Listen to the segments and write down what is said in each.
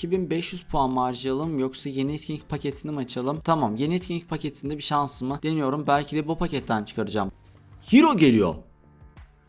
2500 puan mı harcayalım yoksa yeni etkinlik paketini mi açalım? Tamam yeni etkinlik paketinde bir şansımı deniyorum. Belki de bu paketten çıkaracağım. Hero geliyor.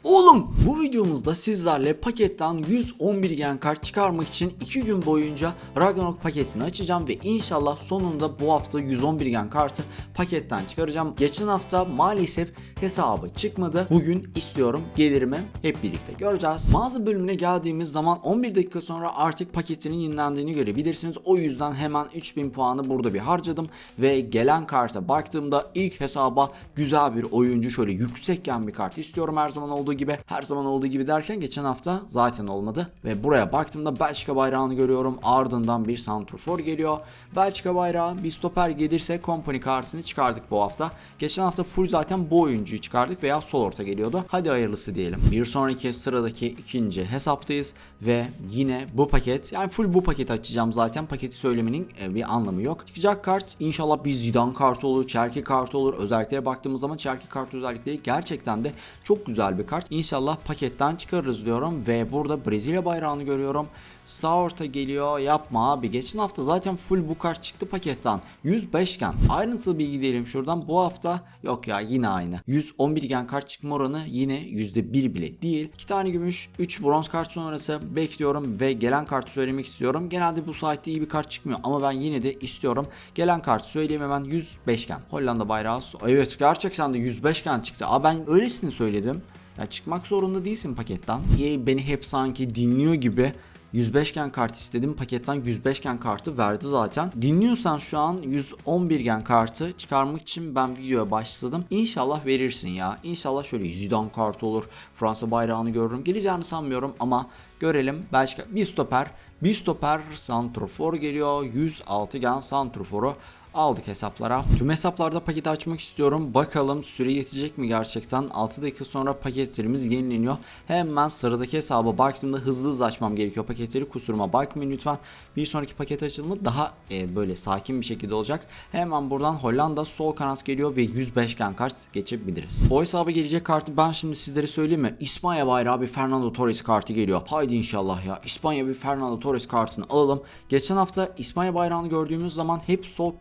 Oğlum bu videomuzda sizlerle paketten 111 gen kart çıkarmak için 2 gün boyunca Ragnarok paketini açacağım ve inşallah sonunda bu hafta 111 gen kartı paketten çıkaracağım. Geçen hafta maalesef hesabı çıkmadı. Bugün istiyorum gelirimi hep birlikte göreceğiz. Mağaza bölümüne geldiğimiz zaman 11 dakika sonra artık paketinin yenilendiğini görebilirsiniz. O yüzden hemen 3000 puanı burada bir harcadım ve gelen karta baktığımda ilk hesaba güzel bir oyuncu şöyle yüksek gen bir kart istiyorum her zaman olduğu gibi. Her zaman olduğu gibi derken geçen hafta zaten olmadı ve buraya baktığımda Belçika bayrağını görüyorum. Ardından bir santrofor geliyor. Belçika bayrağı bir stoper gelirse company kartını çıkardık bu hafta. Geçen hafta full zaten bu oyuncuyu çıkardık veya sol orta geliyordu. Hadi hayırlısı diyelim. Bir sonraki sıradaki ikinci hesaptayız ve yine bu paket yani full bu paketi açacağım zaten. Paketi söylemenin e, bir anlamı yok. Çıkacak kart inşallah bir Zidane kartı olur, Çerki kartı olur. Özelliklere baktığımız zaman Çerki kartı özellikleri gerçekten de çok güzel bir kart. İnşallah paketten çıkarırız diyorum ve burada Brezilya bayrağını görüyorum. Sağ orta geliyor yapma abi. Geçen hafta zaten full bu kart çıktı paketten. 105 gen. Ayrıntılı bilgi diyelim şuradan. Bu hafta yok ya yine aynı. 111 gen kart çıkma oranı yine %1 bile değil. 2 tane gümüş, 3 bronz kart sonrası bekliyorum ve gelen kartı söylemek istiyorum. Genelde bu saatte iyi bir kart çıkmıyor ama ben yine de istiyorum. Gelen kartı söyleyeyim hemen 105 gen. Hollanda bayrağı. Evet gerçekten de 105 gen çıktı. Aa ben öylesini söyledim. Ya çıkmak zorunda değilsin paketten. EA beni hep sanki dinliyor gibi 105 gen kart istedim. Paketten 105 gen kartı verdi zaten. Dinliyorsan şu an 111 gen kartı çıkarmak için ben videoya başladım. İnşallah verirsin ya. İnşallah şöyle Zidane kartı olur. Fransa bayrağını görürüm. Geleceğini sanmıyorum ama görelim. Belçika bir stoper. Bir stoper santrofor geliyor. 106 gen santroforu aldık hesaplara. Tüm hesaplarda paketi açmak istiyorum. Bakalım süre yetecek mi gerçekten? 6 dakika sonra paketlerimiz yenileniyor. Hemen sıradaki hesaba baktığımda hızlı hızlı açmam gerekiyor paketleri. Kusuruma bakmayın lütfen. Bir sonraki paket açılımı daha e, böyle sakin bir şekilde olacak. Hemen buradan Hollanda sol kanat geliyor ve 105 gen kart geçebiliriz. O hesaba gelecek kartı ben şimdi sizlere söyleyeyim mi? İspanya bayrağı bir Fernando Torres kartı geliyor. Haydi inşallah ya. İspanya bir Fernando Torres kartını alalım. Geçen hafta İspanya bayrağını gördüğümüz zaman hep sol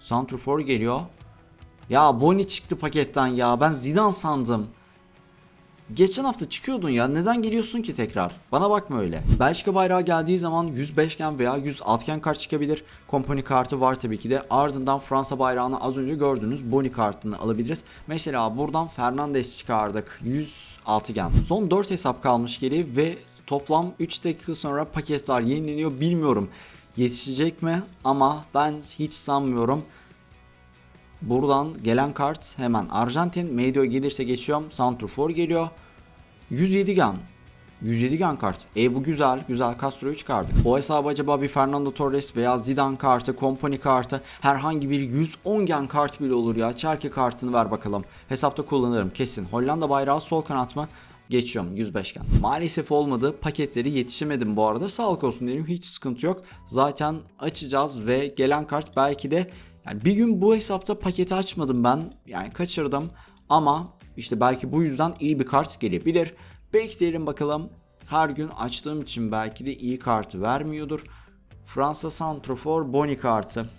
Santrfor geliyor. Ya Boni çıktı paketten ya. Ben Zidane sandım. Geçen hafta çıkıyordun ya. Neden geliyorsun ki tekrar? Bana bakma öyle. Belçika bayrağı geldiği zaman 105 gen veya 106 gen kart çıkabilir. Kompani kartı var tabii ki de. Ardından Fransa bayrağını az önce gördünüz. Boni kartını alabiliriz. Mesela buradan Fernandes çıkardık. 106 gen. Son 4 hesap kalmış geri ve toplam 3 dakika sonra paketler yenileniyor. Bilmiyorum yetişecek mi ama ben hiç sanmıyorum. Buradan gelen kart hemen Arjantin. Medio gelirse geçiyorum. Santrfor geliyor. 107 gan. 107 gan kart. E bu güzel. Güzel Castro'yu çıkardık. O hesabı acaba bir Fernando Torres veya Zidane kartı, Company kartı, herhangi bir 110 gen kart bile olur ya. Çerke kartını ver bakalım. Hesapta kullanırım kesin. Hollanda bayrağı sol kanat mı? Geçiyorum 105 gen. Maalesef olmadı. Paketleri yetişemedim bu arada. Sağlık olsun diyelim. Hiç sıkıntı yok. Zaten açacağız ve gelen kart belki de yani bir gün bu hesapta paketi açmadım ben. Yani kaçırdım. Ama işte belki bu yüzden iyi bir kart gelebilir. Bekleyelim bakalım. Her gün açtığım için belki de iyi kartı vermiyordur. Fransa Santrofor Boni kartı.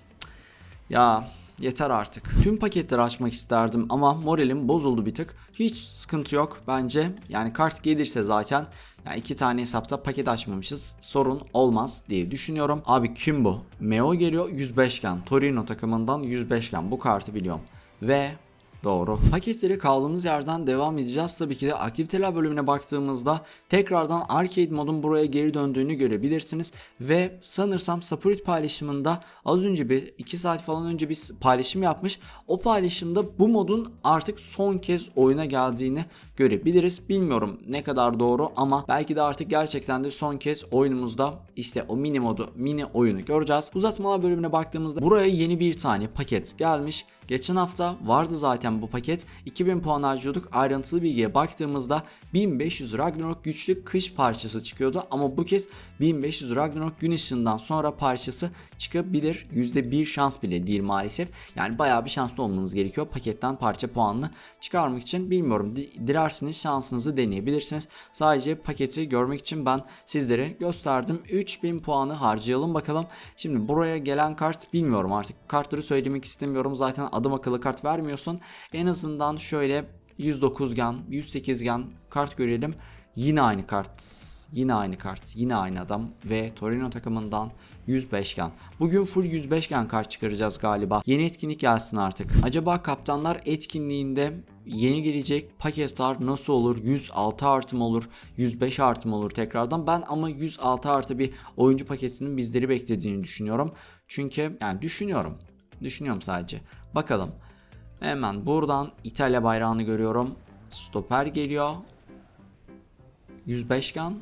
Ya yeter artık. Tüm paketleri açmak isterdim ama moralim bozuldu bir tık. Hiç sıkıntı yok bence. Yani kart gelirse zaten yani iki tane hesapta paket açmamışız. Sorun olmaz diye düşünüyorum. Abi kim bu? Meo geliyor 105 gen. Torino takımından 105 gen. Bu kartı biliyorum. Ve Doğru. Paketleri kaldığımız yerden devam edeceğiz. Tabii ki de aktiviteler bölümüne baktığımızda tekrardan arcade modun buraya geri döndüğünü görebilirsiniz. Ve sanırsam Sapurit paylaşımında az önce bir 2 saat falan önce bir paylaşım yapmış. O paylaşımda bu modun artık son kez oyuna geldiğini görebiliriz. Bilmiyorum ne kadar doğru ama belki de artık gerçekten de son kez oyunumuzda işte o mini modu, mini oyunu göreceğiz. Uzatmalar bölümüne baktığımızda buraya yeni bir tane paket gelmiş. Geçen hafta vardı zaten bu paket. 2000 puan harcıyorduk. Ayrıntılı bilgiye baktığımızda 1500 Ragnarok güçlü kış parçası çıkıyordu. Ama bu kez 1500 Ragnarok gün ışığından sonra parçası çıkabilir. %1 şans bile değil maalesef. Yani bayağı bir şanslı olmanız gerekiyor paketten parça puanını çıkarmak için. Bilmiyorum di- dilerseniz şansınızı deneyebilirsiniz. Sadece paketi görmek için ben sizlere gösterdim. 3000 puanı harcayalım bakalım. Şimdi buraya gelen kart bilmiyorum artık kartları söylemek istemiyorum. Zaten adım akıllı kart vermiyorsun. En azından şöyle 109 gen, 108 gen kart görelim. Yine aynı kart. Yine aynı kart. Yine aynı adam ve Torino takımından 105 gen. Bugün full 105 gen kart çıkaracağız galiba. Yeni etkinlik gelsin artık. Acaba kaptanlar etkinliğinde yeni gelecek paketler nasıl olur? 106 artım olur, 105 artım olur tekrardan. Ben ama 106 artı bir oyuncu paketinin bizleri beklediğini düşünüyorum. Çünkü yani düşünüyorum. Düşünüyorum sadece. Bakalım. Hemen buradan İtalya bayrağını görüyorum. Stoper geliyor. 105 gen.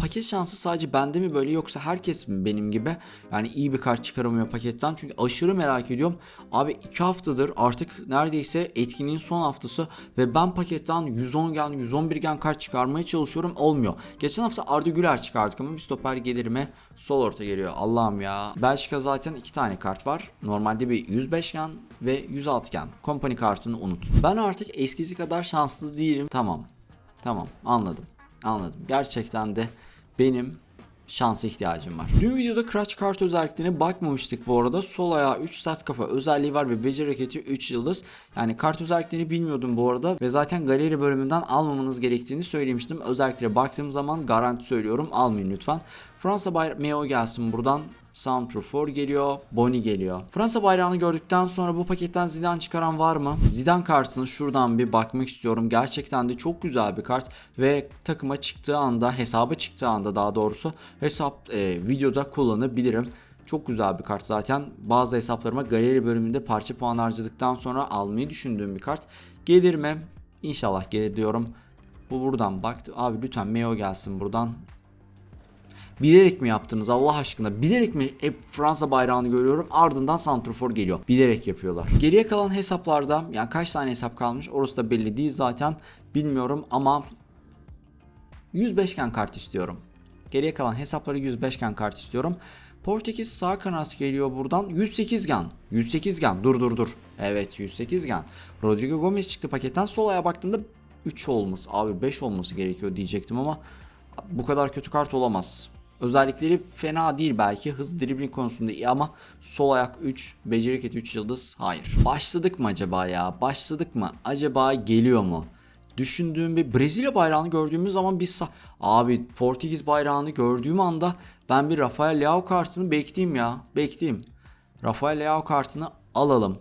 Paket şansı sadece bende mi böyle yoksa herkes mi benim gibi yani iyi bir kart çıkaramıyor paketten çünkü aşırı merak ediyorum. Abi 2 haftadır artık neredeyse etkinliğin son haftası ve ben paketten 110 gen 111 gen kart çıkarmaya çalışıyorum olmuyor. Geçen hafta Arda Güler çıkardık ama bir stoper gelir? Sol orta geliyor Allah'ım ya. Belçika zaten 2 tane kart var. Normalde bir 105 gen ve 106 gen. Kompani kartını unut. Ben artık eskisi kadar şanslı değilim. Tamam. Tamam anladım. Anladım. Gerçekten de benim şansa ihtiyacım var. Dün videoda Crash kart özelliklerine bakmamıştık bu arada. Sol ayağı 3 sert kafa özelliği var ve beceri hareketi 3 yıldız. Yani kart özelliklerini bilmiyordum bu arada ve zaten galeri bölümünden almamanız gerektiğini söylemiştim. Özelliklere baktığım zaman garanti söylüyorum almayın lütfen. Fransa bayrağı Meo gelsin buradan. Soundtrue 4 geliyor. Boni geliyor. Fransa bayrağını gördükten sonra bu paketten Zidane çıkaran var mı? Zidane kartını şuradan bir bakmak istiyorum. Gerçekten de çok güzel bir kart ve takıma çıktığı anda, hesaba çıktığı anda daha doğrusu hesap e, videoda kullanabilirim. Çok güzel bir kart zaten. Bazı hesaplarıma galeri bölümünde parça puan harcadıktan sonra almayı düşündüğüm bir kart. Gelir mi? İnşallah gelir diyorum. Bu buradan baktı. Abi lütfen Meo gelsin buradan. Bilerek mi yaptınız Allah aşkına? Bilerek mi hep Fransa bayrağını görüyorum ardından Santrofor geliyor. Bilerek yapıyorlar. Geriye kalan hesaplarda yani kaç tane hesap kalmış orası da belli değil zaten bilmiyorum ama 105 gen kart istiyorum. Geriye kalan hesapları 105 gen kart istiyorum. Portekiz sağ kanat geliyor buradan. 108 gen. 108 gen. Dur dur dur. Evet 108 gen. Rodrigo Gomez çıktı paketten. Sol ayağa baktığımda 3 olması. Abi 5 olması gerekiyor diyecektim ama bu kadar kötü kart olamaz. Özellikleri fena değil belki. Hız dribbling konusunda iyi ama sol ayak 3, beceri hareketi 3 yıldız. Hayır. Başladık mı acaba ya? Başladık mı? Acaba geliyor mu? Düşündüğüm bir Brezilya bayrağını gördüğümüz zaman sa- abi Portekiz bayrağını gördüğüm anda ben bir Rafael Leao kartını bekleyeyim ya. Bekleyeyim. Rafael Leao kartını alalım.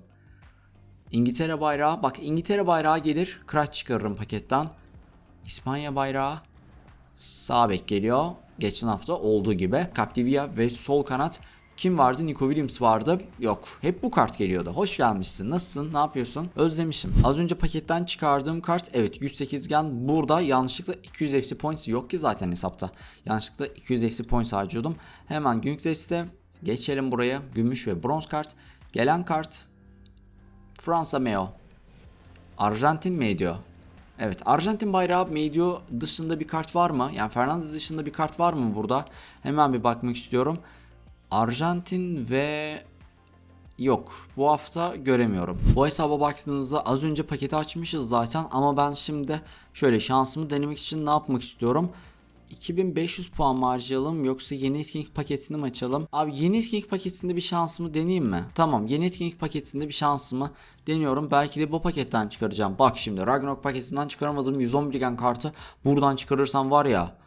İngiltere bayrağı. Bak İngiltere bayrağı gelir. Kıraç çıkarırım paketten. İspanya bayrağı. Sağ bek geliyor. Geçen hafta olduğu gibi. Capdevia ve sol kanat. Kim vardı? Nico Williams vardı. Yok. Hep bu kart geliyordu. Hoş gelmişsin. Nasılsın? Ne yapıyorsun? Özlemişim. Az önce paketten çıkardığım kart evet 108 gen. Burada yanlışlıkla 200 FC points yok ki zaten hesapta. Yanlışlıkla 200 FC points harcıyordum. Hemen günlük deste geçelim buraya. Gümüş ve bronz kart. Gelen kart Fransa Meo. Arjantin mi ediyor? Evet Arjantin bayrağı Medio dışında bir kart var mı? Yani Fernandez dışında bir kart var mı burada? Hemen bir bakmak istiyorum. Arjantin ve yok. Bu hafta göremiyorum. Bu hesaba baktığınızda az önce paketi açmışız zaten ama ben şimdi şöyle şansımı denemek için ne yapmak istiyorum? 2500 puan mı harcayalım yoksa yeni etkinlik paketini mi açalım? Abi yeni etkinlik paketinde bir şansımı deneyeyim mi? Tamam yeni etkinlik paketinde bir şansımı deniyorum. Belki de bu paketten çıkaracağım. Bak şimdi Ragnarok paketinden çıkaramadım 111 gen kartı. Buradan çıkarırsam var ya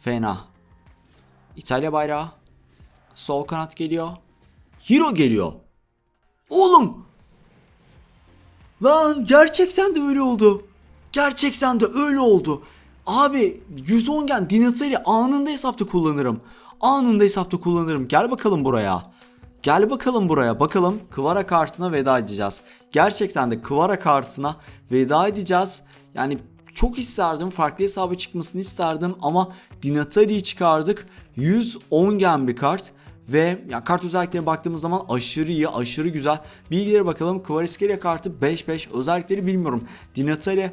fena. İtalya bayrağı. Sol kanat geliyor. Hero geliyor. Oğlum. Lan gerçekten de öyle oldu. Gerçekten de öyle oldu. Abi 110 gen Dinatari anında hesapta kullanırım. Anında hesapta kullanırım. Gel bakalım buraya. Gel bakalım buraya. Bakalım Kıvara kartına veda edeceğiz. Gerçekten de Kıvara kartına veda edeceğiz. Yani çok isterdim. Farklı hesabı çıkmasını isterdim ama Dinatari'yi çıkardık. 110 gen bir kart. Ve ya kart özelliklerine baktığımız zaman aşırı iyi, aşırı güzel. Bilgilere bakalım. Kvariskelia kartı 5-5. Özellikleri bilmiyorum. Dinatari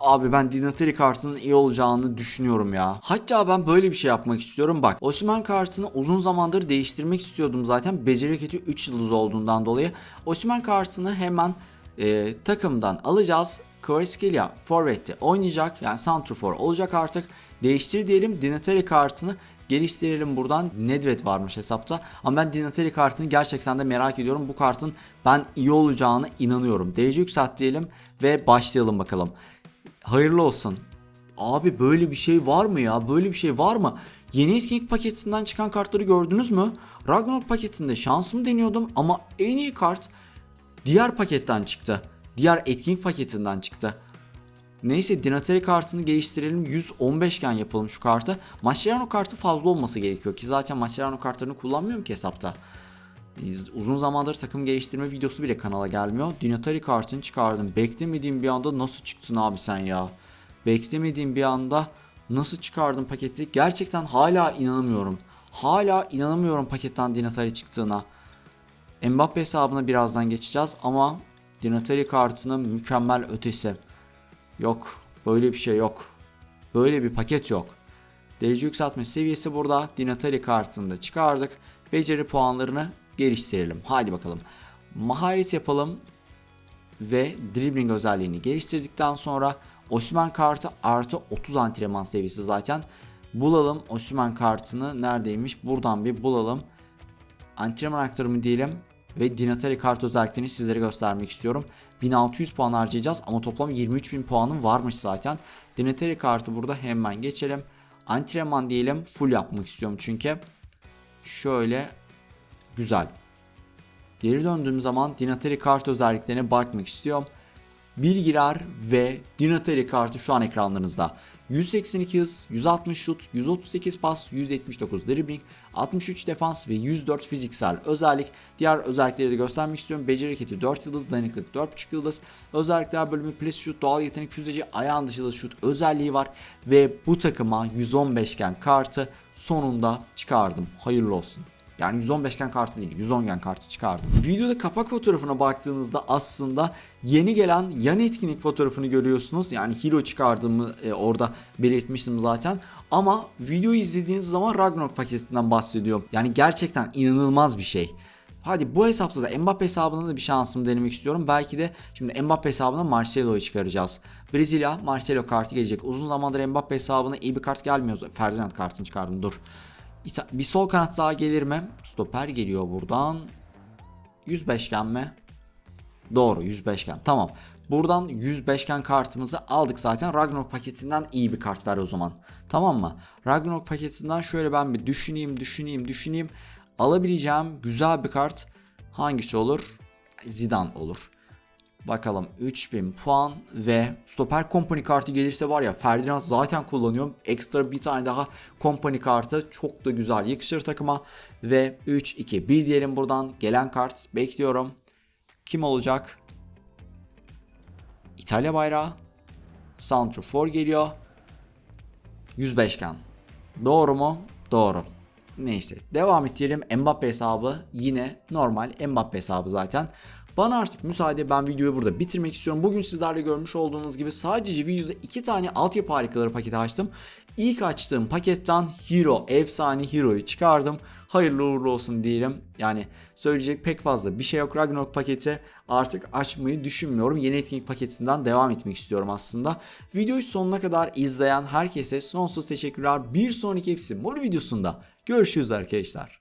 Abi ben Dinatari kartının iyi olacağını düşünüyorum ya. Hatta ben böyle bir şey yapmak istiyorum. Bak Osman kartını uzun zamandır değiştirmek istiyordum zaten. Beceri hareketi 3 yıldız olduğundan dolayı. Osman kartını hemen e, takımdan alacağız. Kvariskelia Forvet'te oynayacak. Yani Santrofor olacak artık. Değiştir diyelim. Dinatari kartını geliştirelim buradan. Nedved varmış hesapta. Ama ben Dinatari kartını gerçekten de merak ediyorum. Bu kartın ben iyi olacağını inanıyorum. Derece yükselt diyelim ve başlayalım bakalım. Hayırlı olsun. Abi böyle bir şey var mı ya? Böyle bir şey var mı? Yeni etkinlik paketinden çıkan kartları gördünüz mü? Ragnarok paketinde şansımı deniyordum ama en iyi kart diğer paketten çıktı. Diğer etkinlik paketinden çıktı. Neyse Dinatari kartını geliştirelim. 115 iken yapalım şu kartı. Mascherano kartı fazla olması gerekiyor ki zaten Mascherano kartlarını kullanmıyorum ki hesapta. Uzun zamandır takım geliştirme videosu bile kanala gelmiyor. Dinatari kartını çıkardım. Beklemediğim bir anda nasıl çıktın abi sen ya? Beklemediğim bir anda nasıl çıkardım paketi? Gerçekten hala inanamıyorum. Hala inanamıyorum paketten Dinatari çıktığına. Mbappe hesabına birazdan geçeceğiz ama Dinatari kartının mükemmel ötesi. Yok. Böyle bir şey yok. Böyle bir paket yok. Derece yükseltme seviyesi burada. Dinatari kartını da çıkardık. Beceri puanlarını geliştirelim. Haydi bakalım. Maharet yapalım. Ve dribbling özelliğini geliştirdikten sonra Osman kartı artı 30 antrenman seviyesi zaten. Bulalım Osman kartını neredeymiş? Buradan bir bulalım. Antrenman aktarımı diyelim ve Dinatari kart özelliklerini sizlere göstermek istiyorum. 1600 puan harcayacağız ama toplam 23.000 puanım varmış zaten. Dinatari kartı burada hemen geçelim. Antrenman diyelim full yapmak istiyorum çünkü. Şöyle güzel. Geri döndüğüm zaman Dinatari kart özelliklerine bakmak istiyorum. Bilgiler ve Dinatari kartı şu an ekranlarınızda. 182 hız, 160 şut, 138 pas, 179 dribbling, 63 defans ve 104 fiziksel özellik. Diğer özellikleri de göstermek istiyorum. Beceri hareketi 4 yıldız, dayanıklık 4.5 yıldız. Özellikler bölümü pres şut, doğal yetenek füzeci, ayağın dışı şut özelliği var. Ve bu takıma 115 iken kartı sonunda çıkardım. Hayırlı olsun. Yani 115 gen kartı değil 110 gen kartı çıkardım. Videoda kapak fotoğrafına baktığınızda aslında yeni gelen yan etkinlik fotoğrafını görüyorsunuz. Yani Hero çıkardığımı e, orada belirtmiştim zaten. Ama videoyu izlediğiniz zaman Ragnarok paketinden bahsediyorum. Yani gerçekten inanılmaz bir şey. Hadi bu hesapta da Mbappe hesabına da bir şansımı denemek istiyorum. Belki de şimdi Mbappe hesabına Marcelo'yu çıkaracağız. Brezilya Marcelo kartı gelecek. Uzun zamandır Mbappe hesabına iyi bir kart gelmiyor. Ferdinand kartını çıkardım dur. Bir sol kanat daha gelir mi? Stoper geliyor buradan. 105 gen mi? Doğru 105 gen. Tamam. Buradan 105 gen kartımızı aldık zaten. Ragnarok paketinden iyi bir kart ver o zaman. Tamam mı? Ragnarok paketinden şöyle ben bir düşüneyim, düşüneyim, düşüneyim. Alabileceğim güzel bir kart hangisi olur? Zidane olur. Bakalım 3000 puan ve stoper company kartı gelirse var ya Ferdinand zaten kullanıyorum. Ekstra bir tane daha company kartı çok da güzel yakışır takıma. Ve 3-2 1 diyelim buradan gelen kart bekliyorum. Kim olacak? İtalya bayrağı. Santrofor geliyor. 105 kan. Doğru mu? Doğru. Neyse devam edelim. Mbappe hesabı yine normal Mbappe hesabı zaten. Bana artık müsaade ben videoyu burada bitirmek istiyorum. Bugün sizlerle görmüş olduğunuz gibi sadece videoda iki tane altyapı harikaları paketi açtım. İlk açtığım paketten Hero, efsane Hero'yu çıkardım. Hayırlı uğurlu olsun diyelim. Yani söyleyecek pek fazla bir şey yok. Ragnarok paketi artık açmayı düşünmüyorum. Yeni etkinlik paketinden devam etmek istiyorum aslında. Videoyu sonuna kadar izleyen herkese sonsuz teşekkürler. Bir sonraki FC Mori videosunda görüşürüz arkadaşlar.